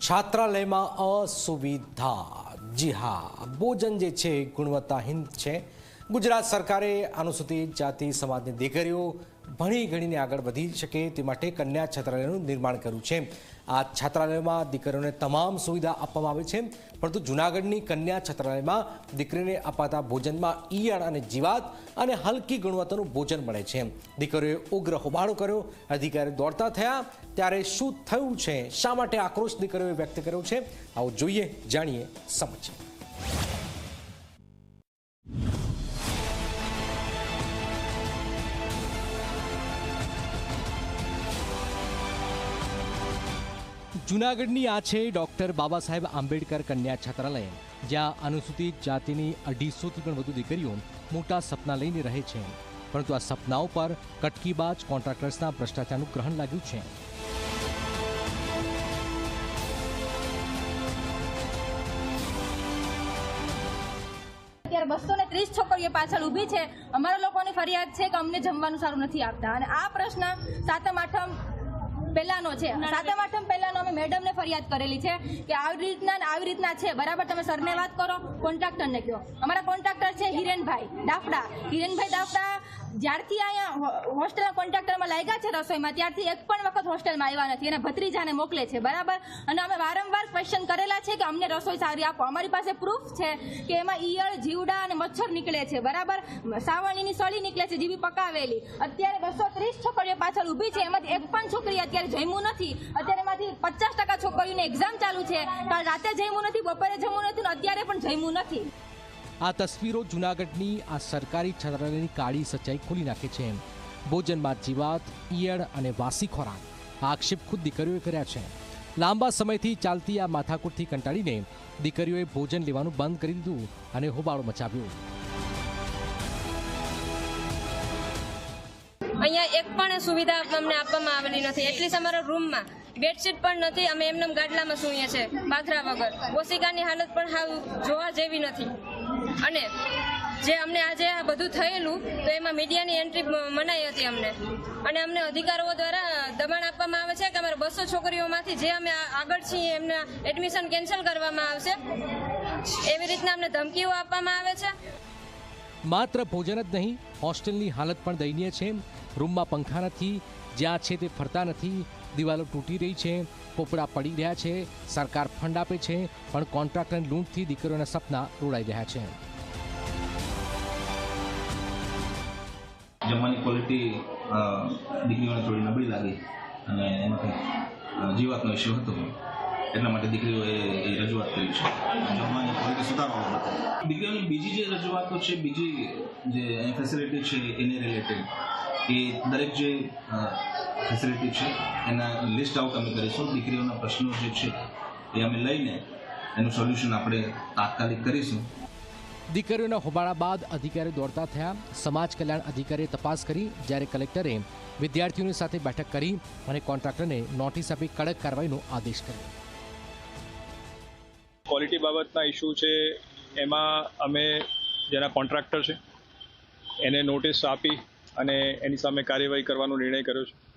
છાત્રાલયમાં અસુવિધા. જી હા, ભોજન જે છે, ગુણવત્તાહીન છે. ગુજરાત સરકારે અનુસૂચિત જાતિ સમાજની દીકરીઓ ભણી ગણીને આગળ વધી શકે તે માટે કન્યા છાત્રાલયનું નિર્માણ કર્યું છે. આ છાત્રાલયમાં દીકરીઓને તમામ સુવિધા આપવામાં આવે છે. પરંતુ જૂનાગઢની કન્યા છાત્રાલયમાં દીકરીને અપાતા ભોજનમાં ઈયળ અને જીવાત અને હલકી ગુણવત્તાનું ભોજન મળે છે. દીકરીઓએ ઉગ્ર હોબાળો કર્યો. અધિકારી દોડતા થયા. ત્યારે શું થયું છે? શા માટે આક્રોશ દીકરીઓએ વ્યક્ત કર્યો છે? આવું જોઈએ, જાણીએ સમજીએ જૂનાગઢની આ છે ડોક્ટર બાબા સાહેબ આંબેડકર કન્યા છાત્રાલય, જ્યાં અનુસૂચિત જાતિની અઢીસોથી પણ વધુ દીકરીઓ મોટા સપના લઈને રહે છે. પરંતુ આ સપનાઓ પર કટકીબાજ કોન્ટ્રાક્ટર્સના ભ્રષ્ટાચારનું ગ્રહણ લાગ્યું છે. અત્યારે બસો ને ત્રીસ છોકરીઓ પાછળ ઊભી છે. અમારા લોકોની ફરિયાદ છે કે અમને જમવાનું સારું નથી આપતા. અને આ પ્રશ્ન સાતમ, આઠમ પહેલાનો છે. સાતમ આઠમ પહેલાનો અમે મેડમને ફરિયાદ કરેલી છે કે આવી રીતના આવી રીતના છે. બરાબર તમે સરને વાત કરો કોન્ટ્રાક્ટરને કહો. અમારા કોન્ટ્રાક્ટર છે હિરેનભાઈ દાફડા. હિરેનભાઈ દાફડા જ્યારથી અહીંયા હોસ્ટેલના કોન્ટ્રાક્ટરમાં લાગ્યા છે રસોઈમાં, ત્યારથી એક પણ વખત હોસ્ટેલમાં આવ્યા નથી અને ભત્રીજાને મોકલે છે, બરાબર? અને અમે વારંવાર ક્વેશ્ચન કરેલા છે કે અમને રસોઈ સારી આપો. અમારી પાસે પ્રૂફ છે કે એમાં ઈયળ, જીવડા અને મચ્છર નીકળે છે, બરાબર? સાવણીની સળી નીકળે છે જીવી પકાવેલી. અત્યારે બસો ત્રીસ છોકરીઓ પાછળ ઊભી છે, એમાંથી એક પણ છોકરી અત્યારે જમ્યું નથી. અત્યારે એમાંથી પચાસ ટકા છોકરીઓની એક્ઝામ ચાલુ છે. કાલ રાતે જમ્યું નથી, બપોરે જમ્યું નથી ને અત્યારે પણ જમ્યું નથી. આ તસવીરો જૂનાગઢની આ સરકારી છાત્રાલયની કાળી સચ્ચાઈ ખોલી નાખે છે. ભોજનમાં જીવાત, ઈયળ અને વાસી ખોરાક. આક્ષેપ ખુદ દીકરીઓએ કર્યા છે. લાંબા સમયથી ચાલતી આ માથાકૂટથી કંટાળીને દીકરીઓએ ભોજન લેવાનું બંધ કરી દીધું અને હોબાળો મચાવ્યો. અહીંયા એક પણ સુવિધા અમને આપવામાં આવેલી નથી. એટલી અમારા રૂમમાં બેડશીટ પણ નથી. અમે એમનેમ ગાડલામાં સૂઈએ છે પાથરા વગર. ઓશિકાની હાલત પણ હાવ જોવા જેવી નથી. અને જે અમને આજે આ બધું થયેલું, તો એમાં મીડિયાની એન્ટ્રી મનાઈ હતી અમને. અને અમને અધિકારીઓ દ્વારા દબાણ આપવામાં આવે છે કે અમારે બસો છોકરીઓમાંથી જે અમે આગળ છીએ, એમના એડમિશન કેન્સલ કરવામાં આવશે. એવી રીતના અમને ધમકીઓ આપવામાં આવે છે. માત્ર ભોજન જ નહીં, હોસ્ટેલની હાલત પણ દયનીય છે. રૂમમાં પંખા નથી, જ્યાં છે તે ફરતા નથી. દિવાલો તૂટી રહી છે પોપડા પડી રહ્યા છે સરકાર ફંડ આપે છે પણ કોન્ટ્રાક્ટરની લૂંટથી દીકરીઓના સપના રોડાઈ રહ્યા છે. જમવાની ક્વોલિટી દીકરીઓને થોડી નબળી લાગી અને એમાંથી જીવાતનો ઇસ્યુ હતો. એટલા માટે દીકરીઓએ એ રજૂઆત કરી છે. જમવાની ક્વોલિટી સુધારવા માટે. દીકરીઓની બીજી જે રજૂઆતો છે બીજી જે ફેસિલિટી છે એને રિલેટેડ એ દરેક જે ફેસિલિટી છે. એના લિસ્ટ આઉટ અમે કરીશું. દીકરીઓના પ્રશ્નો જે છે એ અમે લઈને એનું સોલ્યુશન આપણે તાત્કાલિક કરીશું. દીકરીઓના હોબાળા બાદ અધિકારી દોડતા થયા. સમાજ કલ્યાણ અધિકારીએ તપાસ કરી. જ્યારે કલેક્ટરે વિદ્યાર્થીઓની સાથે બેઠક કરી અને કોન્ટ્રાક્ટરને નોટિસ આપી કડક કાર્યવાહીનો આદેશ કર્યો. ક્વોલિટી બાબતના ઇસ્યુ છે. એમાં અમે જેના કોન્ટ્રાક્ટર છે એને નોટિસ આપી અને એની સામે કાર્યવાહી કરવાનો નિર્ણય કર્યો છે.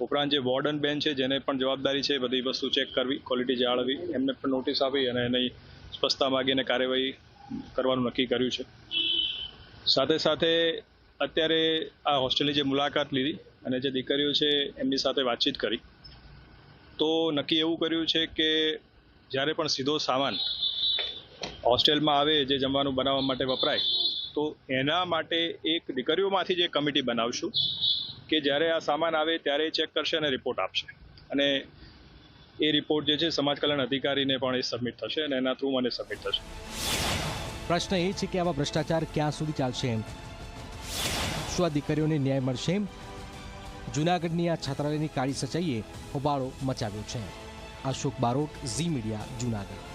ઉપરાંત જે વોર્ડન બેન છે, જેને પણ જવાબદારી છે, બધી વસ્તુ ચેક કરવી ક્વોલિટી જાળવી એમને પણ નોટિસ આપી અને એની સ્પષ્ટતા માગીને કાર્યવાહી કરવાનું નક્કી કર્યું છે. સાથે સાથે અત્યારે આ હોસ્ટેલની જે મુલાકાત લીધી અને જે દીકરીઓ છે, એમની સાથે વાતચીત કરી. તો નક્કી એવું કર્યું છે કે જ્યારે પણ સીધો સામાન હોસ્ટેલમાં આવે, જે જમવાનું બનાવવા માટે વપરાય, તો એના માટે એક દીકરીઓમાંથી જે કમિટી બનાવશું કે જ્યારે આ સામાન આવે ત્યારે ચેક કરશે અને રિપોર્ટ આપશે. અને એ રિપોર્ટ જે છે, સમાજ કલ્યાણ અધિકારીને પણ એ સબમિટ થશે અને એના થ્રુ મને સબમિટ થશે. પ્રશ્ન એ છે કે આવા ભ્રષ્ટાચાર ક્યાં સુધી ચાલશે શું આ દીકરીઓને ન્યાય મળશે જૂનાગઢની આ છાત્રાલયની કાળી સચ્ચાઈએ હોબાળો મચાવ્યો છે. અશોક બારોટ, ઝી મીડિયા, જૂનાગઢ.